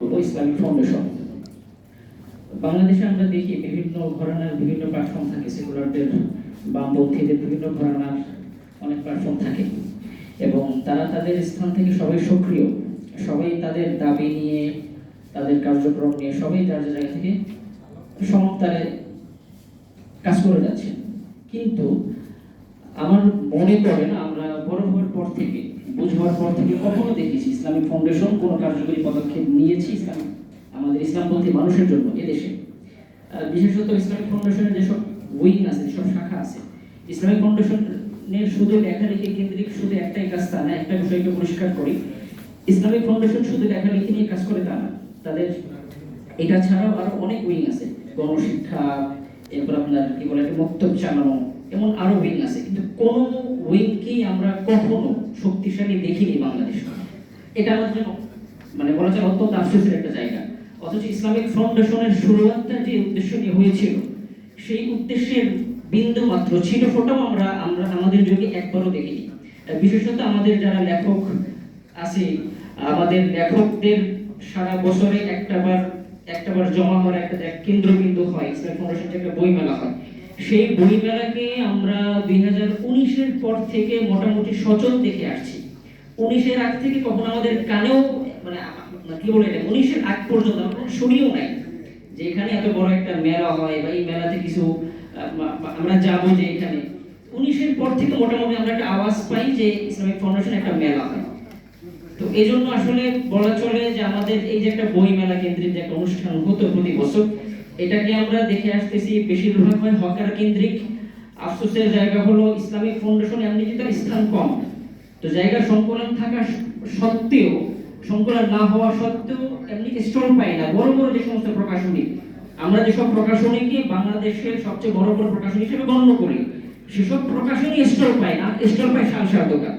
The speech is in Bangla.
ইসলামিক ফাউন্ডেশন বাংলাদেশে আমরা দেখি বিভিন্ন ঘরানার বিভিন্ন প্ল্যাটফর্ম থাকে সেকুলারদের বামপন্থীদের বিভিন্ন ঘরানার অনেক প্ল্যাটফর্ম থাকে। এবং তারা তাদের স্থান থেকে সবাই সক্রিয়, সবাই তাদের দাবি নিয়ে, তাদের কার্যক্রম নিয়ে সবাই যার জায়গা থেকে সমতারে কাজ করে যাচ্ছে। কিন্তু আমার মনে পড়ে না আমরা বড় হওয়ার পর থেকে বুঝবার পর থেকে কখনো দেখেছি ইসলামিক ফাউন্ডেশন কোনো কার্যকরী পদক্ষেপ নিয়েছি ইসলাম। আমাদের ইসলামপন্থী মানুষের জন্য এদেশে। বিশেষত ইসলামিক ফাউন্ডেশনের যেসব উইং আছে, যেসব শাখা আছে, ইসলামিক ফাউন্ডেশনের শুধু লেখালেখি কেন্দ্রিক শুধু একটাই কাজ তা না, একটা বিষয়কে পরিষ্কার করি। ইসলামিক ফাউন্ডেশন শুধু লেখালেখি নিয়ে কাজ করে তা না, তাদের এটা ছাড়াও আরও অনেক উইং আছে। গণশিক্ষা, এরপর আপনার কি বলে, একটা মক্তব চালানো, এমন আরও উইং আছে। কিন্তু কোন উইংকেই আমরা কখনো শক্তিশালী দেখিনি বাংলাদেশে এটা জন্য মানে বলা যায় অত্যন্ত আফসোসের একটা জায়গা। অথচ ইসলামিক ফাউন্ডেশনের শুরুয়াতটা যে উদ্দেশ্য নিয়ে হয়েছিল, সেই উদ্দেশ্যের বিন্দু মাত্র ছিল ফোটাও আমরা আমরা আমাদের যুগে একবারও দেখিনি। বিশেষত আমাদের যারা লেখক আছে, আমাদের লেখকদের সারা বছরে একটাবার একটাবার জমা হওয়ার একটা কেন্দ্রবিন্দু হয়, ইসলামিক ফাউন্ডেশন একটা বই মেলা হয়। সেই বই মেলাকে আমরা দুই হাজার উনিশের পর থেকে মোটামুটি সচল দেখে আসছি। উনিশের আগ থেকে কখনো আমাদের কানেও মানে কি বলে এটা, উনিশের আগ পর্যন্ত আমরা শুনিও নাই যে এখানে এত বড় একটা মেলা হয় বা এই মেলাতে কিছু আমরা যাব যে এখানে। উনিশের পর থেকে মোটামুটি আমরা একটা আওয়াজ পাই যে ইসলামিক ফাউন্ডেশন একটা মেলা হয়। তো এই জন্য আসলে বলা চলে যে আমাদের এই যে একটা বই মেলা কেন্দ্রিক যে একটা অনুষ্ঠান হতো প্রতি বছর, এটাকে আমরা দেখে আসতেছি বেশিরভাগ হয় হকার কেন্দ্রিক। আফসোসের জায়গা হলো ইসলামিক ফাউন্ডেশন এমনিতে তার স্থান কম। তো জায়গা সংকলন থাকা সত্ত্বেও, সংকলন না হওয়া সত্ত্বেও এমনি স্টল পাই না। বড় বড় যে সমস্ত প্রকাশনী, আমরা যেসব প্রকাশনীকে বাংলাদেশের সবচেয়ে বড় বড় প্রকাশনী হিসেবে গণ্য করি, সেসব প্রকাশনী স্টল পায় না স্টল পায় সাংসার দোকান।